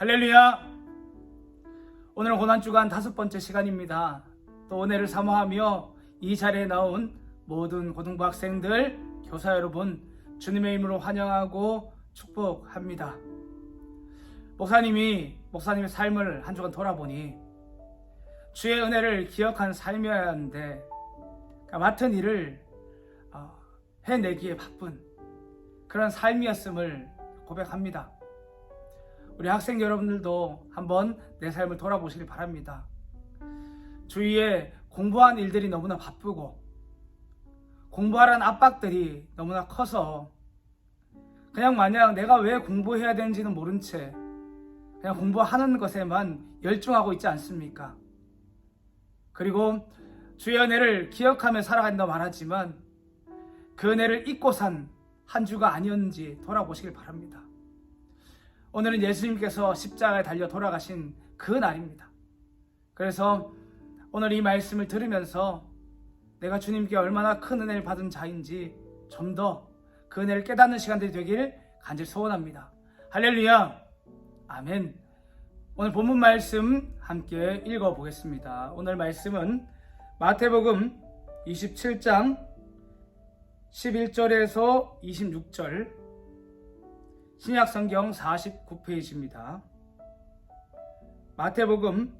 할렐루야! 오늘은 고난주간 다섯 번째 시간입니다. 또 은혜를 사모하며 이 자리에 나온 모든 고등부 학생들, 교사 여러분, 주님의 이름으로 환영하고 축복합니다. 목사님이, 목사님의 삶을 한 주간 돌아보니 주의 은혜를 기억한 삶이어야 하는데 그러니까 맡은 일을 어, 해내기에 바쁜 그런 삶이었음을 고백합니다. 우리 학생 여러분들도 한번 내 삶을 돌아보시길 바랍니다. 주위에 공부한 일들이 너무나 바쁘고 공부하라는 압박들이 너무나 커서 그냥 마냥 내가 왜 공부해야 되는지는 모른 채 그냥 공부하는 것에만 열중하고 있지 않습니까? 그리고 주의 은혜를 기억하며 살아간다 말하지만 그 은혜를 잊고 산 한 주가 아니었는지 돌아보시길 바랍니다. 오늘은 예수님께서 십자가에 달려 돌아가신 그 날입니다. 그래서 오늘 이 말씀을 들으면서 내가 주님께 얼마나 큰 은혜를 받은 자인지 좀 더 그 은혜를 깨닫는 시간들이 되길 간절히 소원합니다. 할렐루야! 아멘. 오늘 본문 말씀 함께 읽어 보겠습니다. 오늘 말씀은 마태복음 27장 11절에서 26절 신약 성경 49페이지입니다. 마태복음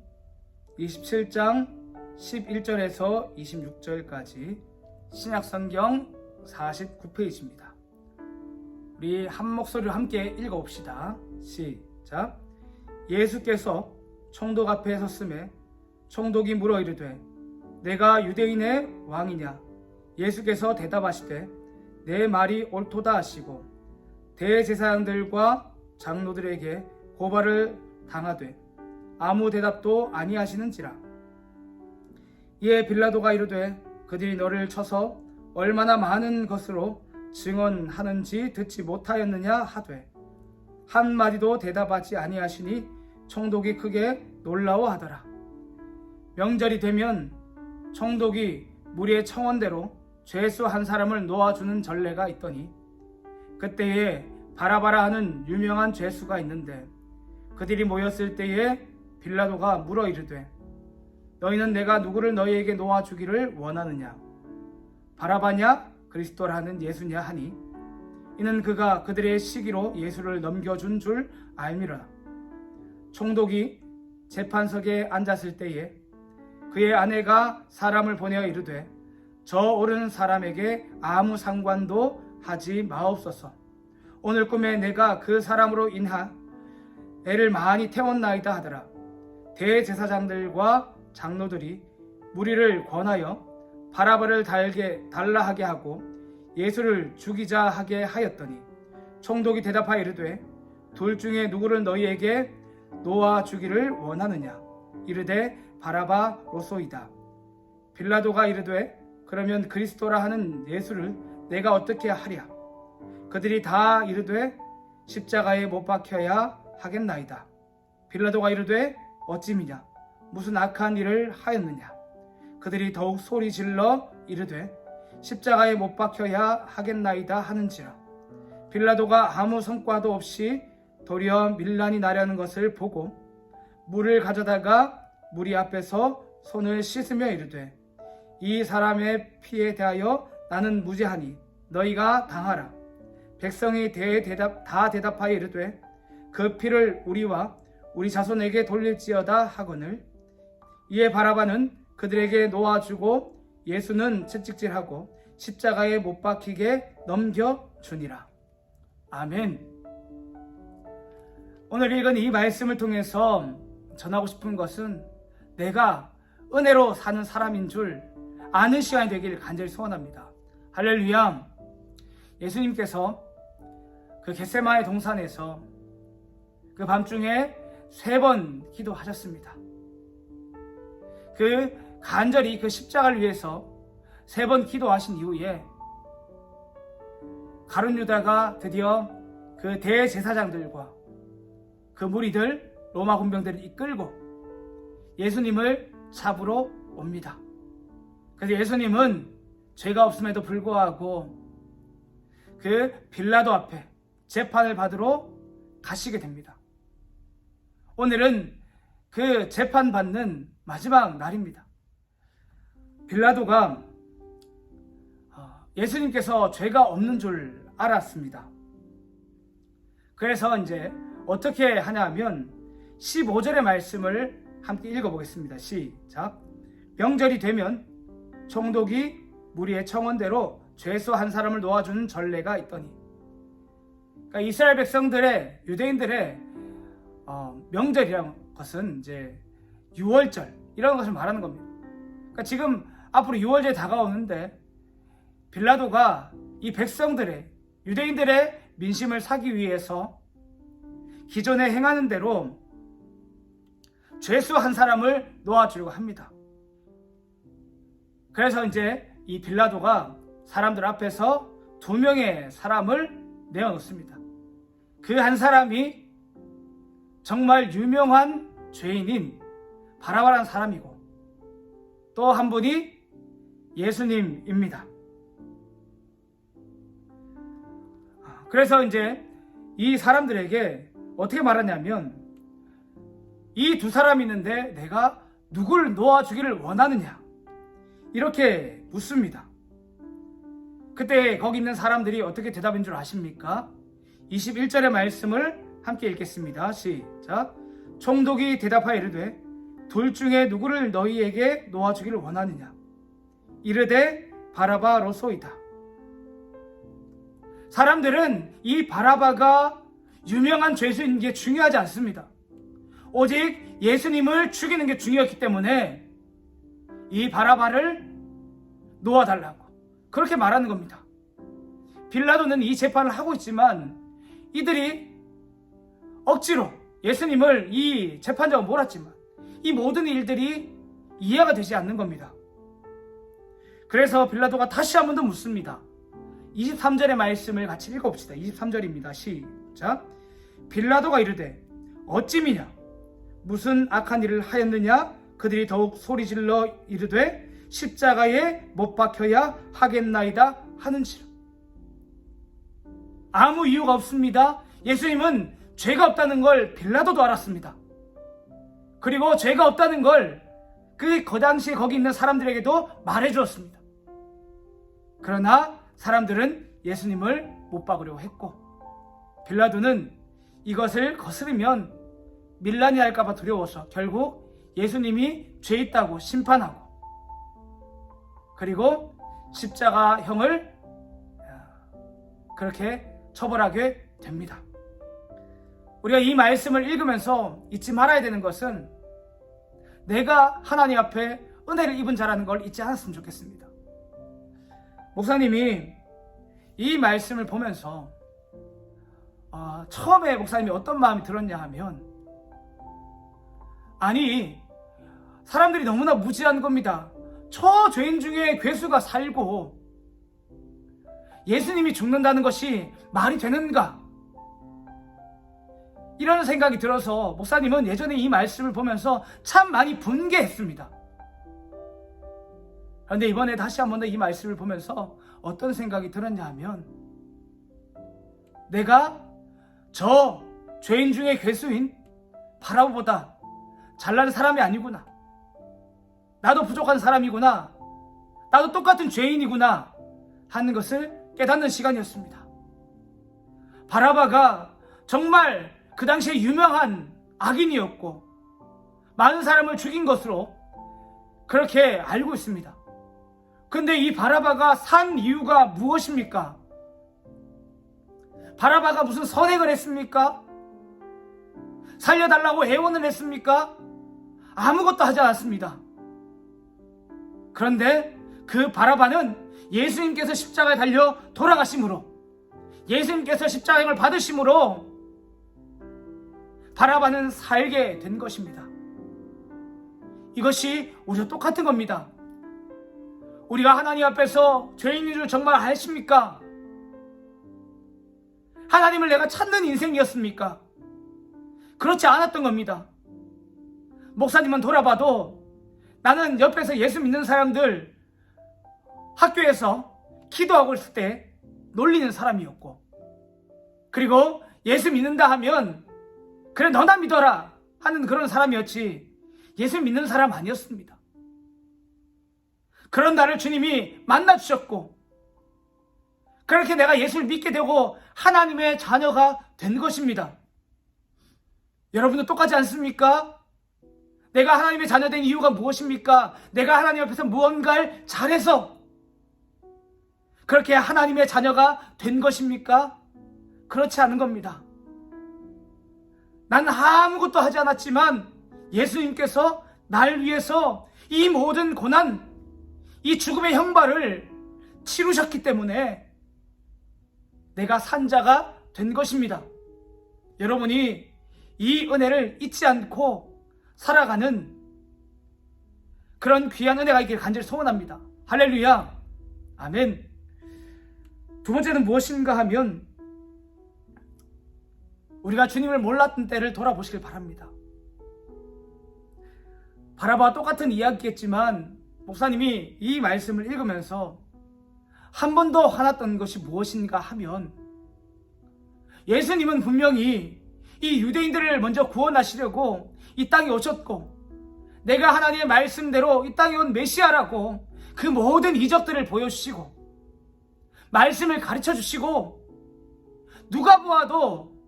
27장 11절에서 26절까지 신약 성경 49페이지입니다. 우리 한 목소리로 함께 읽어 봅시다. 시작. 예수께서 총독 앞에 섰음에 총독이 물어 이르되 내가 유대인의 왕이냐 예수께서 대답하시되 내 말이 옳도다 하시고 대제사장들과 장로들에게 고발을 당하되 아무 대답도 아니하시는지라. 이에 빌라도가 이르되 그들이 너를 쳐서 얼마나 많은 것으로 증언하는지 듣지 못하였느냐 하되 한 마디도 대답하지 아니하시니 총독이 크게 놀라워하더라. 명절이 되면 총독이 무리의 청원대로 죄수 한 사람을 놓아주는 전례가 있더니 그때에 바라바라 하는 유명한 죄수가 있는데 그들이 모였을 때에 빌라도가 물어 이르되 너희는 내가 누구를 너희에게 놓아 주기를 원하느냐? 바라바냐 그리스도라는 예수냐 하니? 이는 그가 그들의 시기로 예수를 넘겨준 줄 알미라. 총독이 재판석에 앉았을 때에 그의 아내가 사람을 보내어 이르되 저 오른 사람에게 아무 상관도 하지 마옵소서. 오늘 꿈에 내가 그 사람으로 인하 애를 많이 태웠나이다 하더라. 대제사장들과 장로들이 무리를 권하여 바라바를 달게 달라 하게 하고 예수를 죽이자 하게 하였더니 총독이 대답하여 이르되 둘 중에 누구를 너희에게 놓아 주기를 원하느냐 이르되 바라바로소이다. 빌라도가 이르되 그러면 그리스도라 하는 예수를 내가 어떻게 하랴? 그들이 다 이르되 십자가에 못 박혀야 하겠나이다. 빌라도가 이르되 어찌미냐? 무슨 악한 일을 하였느냐? 그들이 더욱 소리 질러 이르되 십자가에 못 박혀야 하겠나이다 하는지라. 빌라도가 아무 성과도 없이 도리어 밀란이 나려는 것을 보고 물을 가져다가 무리 앞에서 손을 씻으며 이르되 이 사람의 피에 대하여 나는 무죄하니 너희가 당하라. 백성이 대대답 다 대답하여 이르되 그 피를 우리와 우리 자손에게 돌릴지어다 하거늘 이에 바라바는 그들에게 놓아주고 예수는 채찍질하고 십자가에 못 박히게 넘겨 주니라. 아멘. 오늘 읽은 이 말씀을 통해서 전하고 싶은 것은 내가 은혜로 사는 사람인 줄 아는 시간이 되기를 간절히 소원합니다. 할렐루야. 예수님께서 그 겟세마의 동산에서 그 밤중에 세 번 기도하셨습니다. 그 간절히 그 십자가를 위해서 세 번 기도하신 이후에 가룟 유다가 드디어 그 대제사장들과 그 무리들 로마 군병들을 이끌고 예수님을 잡으러 옵니다. 그래서 예수님은 죄가 없음에도 불구하고 그 빌라도 앞에 재판을 받으러 가시게 됩니다. 오늘은 그 재판받는 마지막 날입니다. 빌라도가 어, 예수님께서 죄가 없는 줄 알았습니다. 그래서 이제 어떻게 하냐면 15절의 말씀을 함께 읽어보겠습니다. 시작. 명절이 되면 총독이 무리의 청원대로 죄수 한 사람을 놓아주는 전례가 있더니 그러니까 이스라엘 백성들의 유대인들의 어, 명절이라는 것은 이제 6월절 이런 것을 말하는 겁니다. 그러니까 지금 앞으로 6월절이 다가오는데 빌라도가 이 백성들의 유대인들의 민심을 사기 위해서 기존에 행하는 대로 죄수 한 사람을 놓아주려고 합니다. 그래서 이제 이 빌라도가 사람들 앞에서 두 명의 사람을 내어놓습니다. 그 한 사람이 정말 유명한 죄인인 바라바라는 사람이고 또 한 분이 예수님입니다. 아, 그래서 이제 이 사람들에게 어떻게 말하냐면 이 두 사람이 있는데 내가 누굴 놓아주기를 원하느냐 이렇게 묻습니다. 그때 거기 있는 사람들이 어떻게 대답인 줄 아십니까? 21절의 말씀을 함께 읽겠습니다. 시작. 총독이 대답하여 이르되 둘 중에 누구를 너희에게 놓아주기를 원하느냐? 이르되 바라바로소이다. 사람들은 이 바라바가 유명한 죄수인 게 중요하지 않습니다. 오직 예수님을 죽이는 게 중요했기 때문에 이 바라바를 놓아달라고 그렇게 말하는 겁니다. 빌라도는 이 재판을 하고 있지만 이들이 억지로 예수님을 이 재판장을 몰았지만 이 모든 일들이 이해가 되지 않는 겁니다. 그래서 빌라도가 다시 한 번 더 묻습니다. 23절의 말씀을 같이 읽어봅시다. 23절입니다. 시작. 빌라도가 이르되 어찌미냐 무슨 악한 일을 하였느냐 그들이 더욱 소리질러 이르되 십자가에 못 박혀야 하겠나이다 하는지라 아무 이유가 없습니다. 예수님은 죄가 없다는 걸 빌라도도 알았습니다. 그리고 죄가 없다는 걸그그 당시에 거기 있는 사람들에게도 말해 주었습니다. 그러나 사람들은 예수님을 못 박으려고 했고 빌라도는 이것을 거스르면 밀란이 할까봐 두려워서 결국 예수님이 죄 있다고 심판하고 그리고 십자가형을 그렇게 처벌하게 됩니다. 우리가 이 말씀을 읽으면서 잊지 말아야 되는 것은 내가 하나님 앞에 은혜를 입은 자라는 걸 잊지 않았으면 좋겠습니다. 목사님이 이 말씀을 보면서 어, 처음에 목사님이 어떤 마음이 들었냐 하면 아니 사람들이 너무나 무지한 겁니다. 저 죄인 중에 괴수가 살고 예수님이 죽는다는 것이 말이 되는가? 이런 생각이 들어서 목사님은 예전에 이 말씀을 보면서 참 많이 분개했습니다. 그런데 이번에 다시 한번 더 이 말씀을 보면서 어떤 생각이 들었냐 하면 내가 저 죄인 중에 괴수인 바라보보다 잘난 사람이 아니구나. 나도 부족한 사람이구나. 나도 똑같은 죄인이구나. 하는 것을 깨닫는 시간이었습니다. 바라바가 정말 그 당시에 유명한 악인이었고 많은 사람을 죽인 것으로 그렇게 알고 있습니다. 근데 이 바라바가 산 이유가 무엇입니까? 바라바가 무슨 선행을 했습니까? 살려달라고 애원을 했습니까? 아무것도 하지 않았습니다. 그런데 그 바라바는 예수님께서 십자가에 달려 돌아가심으로 예수님께서 십자가를 받으심으로 바라바는 살게 된 것입니다. 이것이 우리와 똑같은 겁니다. 우리가 하나님 앞에서 죄인인 줄 정말 아십니까? 하나님을 내가 찾는 인생이었습니까? 그렇지 않았던 겁니다. 목사님은 돌아봐도 나는 옆에서 예수 믿는 사람들 학교에서 기도하고 있을 때 놀리는 사람이었고 그리고 예수 믿는다 하면 그래 너나 믿어라 하는 그런 사람이었지 예수 믿는 사람 아니었습니다. 그런 나를 주님이 만나 주셨고 그렇게 내가 예수를 믿게 되고 하나님의 자녀가 된 것입니다. 여러분도 똑같지 않습니까? 내가 하나님의 자녀 된 이유가 무엇입니까? 내가 하나님 앞에서 무언가를 잘해서 그렇게 하나님의 자녀가 된 것입니까? 그렇지 않은 겁니다. 난 아무것도 하지 않았지만 예수님께서 날 위해서 이 모든 고난, 이 죽음의 형벌을 치르셨기 때문에 내가 산자가 된 것입니다. 여러분이 이 은혜를 잊지 않고 살아가는 그런 귀한 은혜가 있길 간절히 소원합니다. 할렐루야. 아멘. 두 번째는 무엇인가 하면 우리가 주님을 몰랐던 때를 돌아보시길 바랍니다. 바라봐 똑같은 이야기겠지만 목사님이 이 말씀을 읽으면서 한 번 더 화났던 것이 무엇인가 하면 예수님은 분명히 이 유대인들을 먼저 구원하시려고 이 땅에 오셨고 내가 하나님의 말씀대로 이 땅에 온 메시아라고 그 모든 이적들을 보여주시고 말씀을 가르쳐 주시고 누가 보아도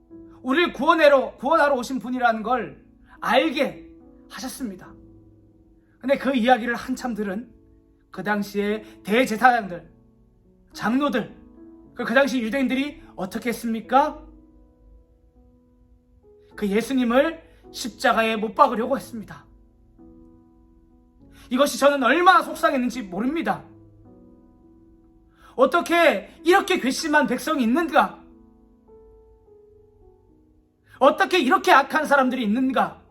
우리를 구원하러, 구원하러 오신 분이라는 걸 알게 하셨습니다. 근데 그 이야기를 한참 들은 그 당시에 대제사장들, 장로들, 그, 그 당시 유대인들이 어떻게 했습니까? 그 예수님을 십자가에 못 박으려고 했습니다. 이것이 저는 얼마나 속상했는지 모릅니다. 어떻게 이렇게 괘씸한 백성이 있는가? 어떻게 이렇게 악한 사람들이 있는가?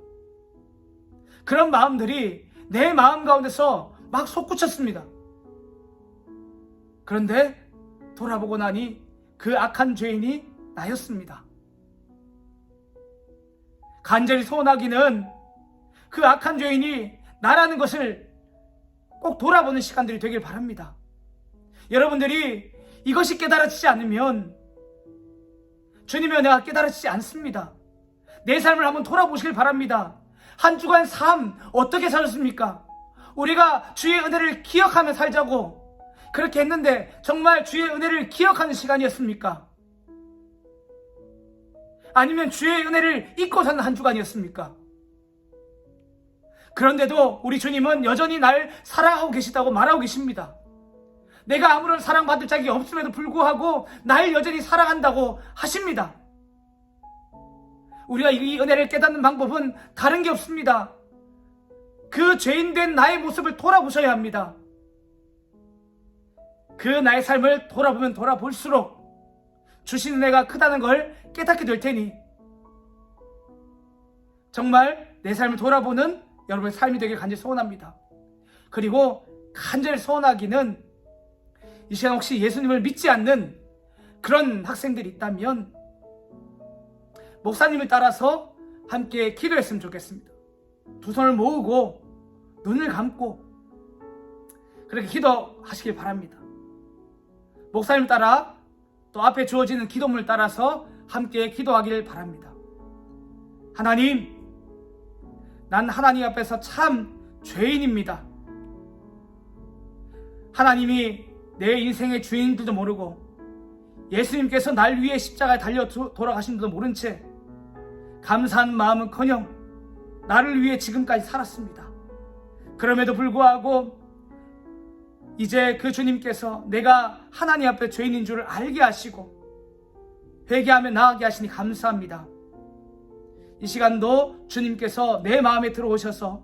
그런 마음들이 내 마음 가운데서 막 솟구쳤습니다. 그런데 돌아보고 나니 그 악한 죄인이 나였습니다. 간절히 소원하기는 그 악한 죄인이 나라는 것을 꼭 돌아보는 시간들이 되길 바랍니다. 여러분들이 이것이 깨달아지지 않으면 주님의 은혜가 깨달아지지 않습니다. 내 삶을 한번 돌아보시길 바랍니다. 한 주간 삶 어떻게 살았습니까? 우리가 주의 은혜를 기억하며 살자고 그렇게 했는데 정말 주의 은혜를 기억하는 시간이었습니까? 아니면 주의 은혜를 잊고 사는 한 주간이었습니까? 그런데도 우리 주님은 여전히 날 사랑하고 계시다고 말하고 계십니다. 내가 아무런 사랑받을 자격이 없음에도 불구하고 날 여전히 사랑한다고 하십니다. 우리가 이 은혜를 깨닫는 방법은 다른 게 없습니다. 그 죄인된 나의 모습을 돌아보셔야 합니다. 그 나의 삶을 돌아보면 돌아볼수록 주신 은혜가 크다는 걸 깨닫게 될 테니 정말 내 삶을 돌아보는 여러분의 삶이 되길 간절히 소원합니다. 그리고 간절히 소원하기는 이 시간 혹시 예수님을 믿지 않는 그런 학생들이 있다면 목사님을 따라서 함께 기도했으면 좋겠습니다. 두 손을 모으고 눈을 감고 그렇게 기도하시길 바랍니다. 목사님 따라 또 앞에 주어지는 기도문을 따라서 함께 기도하기를 바랍니다. 하나님, 난 하나님 앞에서 참 죄인입니다. 하나님이 내 인생의 주인들도 모르고 예수님께서 날 위해 십자가에 달려 돌아가신 줄도 모른 채 감사한 마음은커녕 나를 위해 지금까지 살았습니다. 그럼에도 불구하고 이제 그 주님께서 내가 하나님 앞에 죄인인 줄을 알게 하시고 회개하며 나아가게 하시니 감사합니다. 이 시간도 주님께서 내 마음에 들어오셔서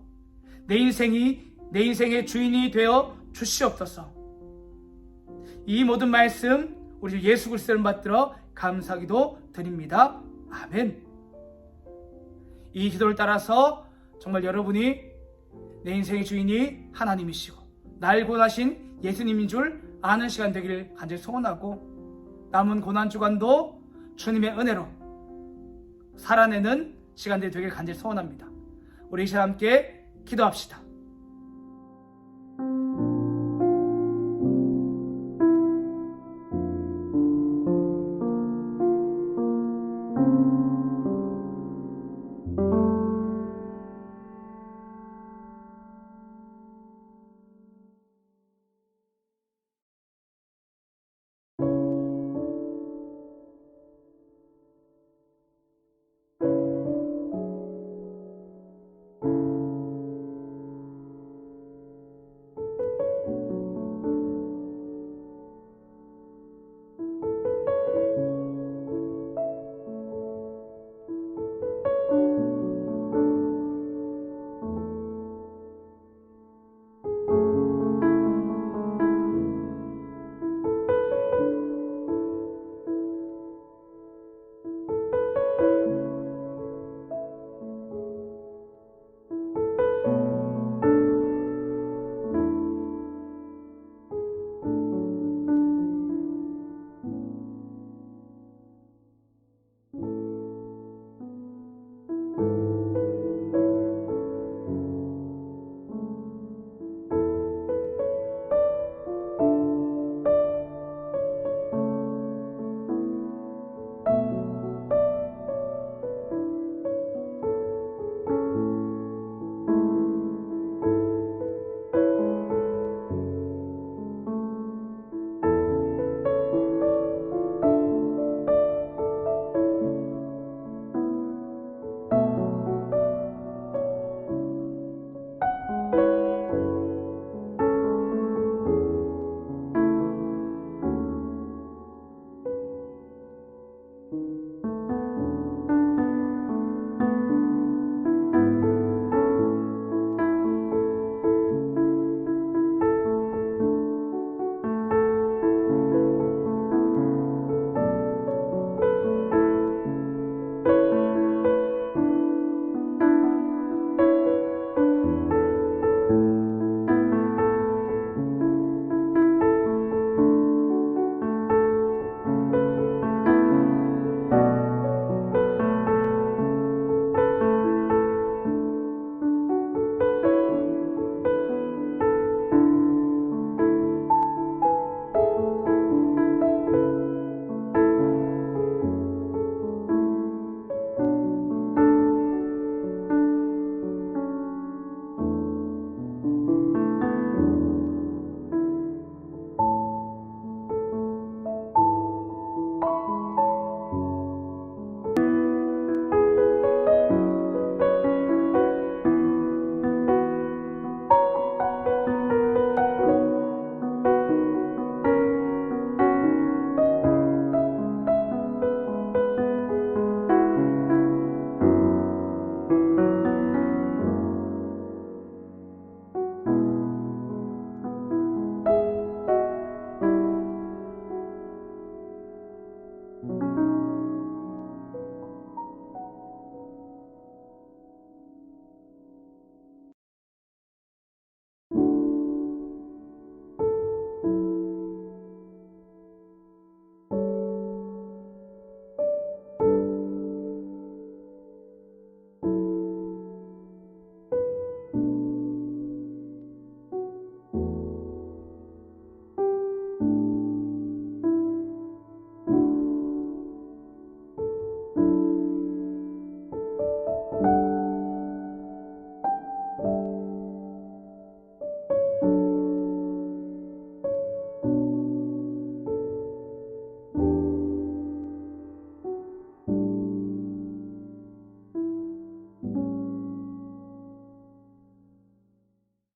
내 인생이 내 인생의 주인이 되어 주시옵소서. 이 모든 말씀 우리 예수 그리스도를 받들어 감사기도 드립니다. 아멘. 이 기도를 따라서 정말 여러분이 내 인생의 주인이 하나님이시고 날 고하신 예수님인 줄 아는 시간 되기를 간절히 소원하고 남은 고난 주간도 주님의 은혜로 살아내는 시간들이 되길 간절히 소원합니다. 우리 이 시간 함께 기도합시다.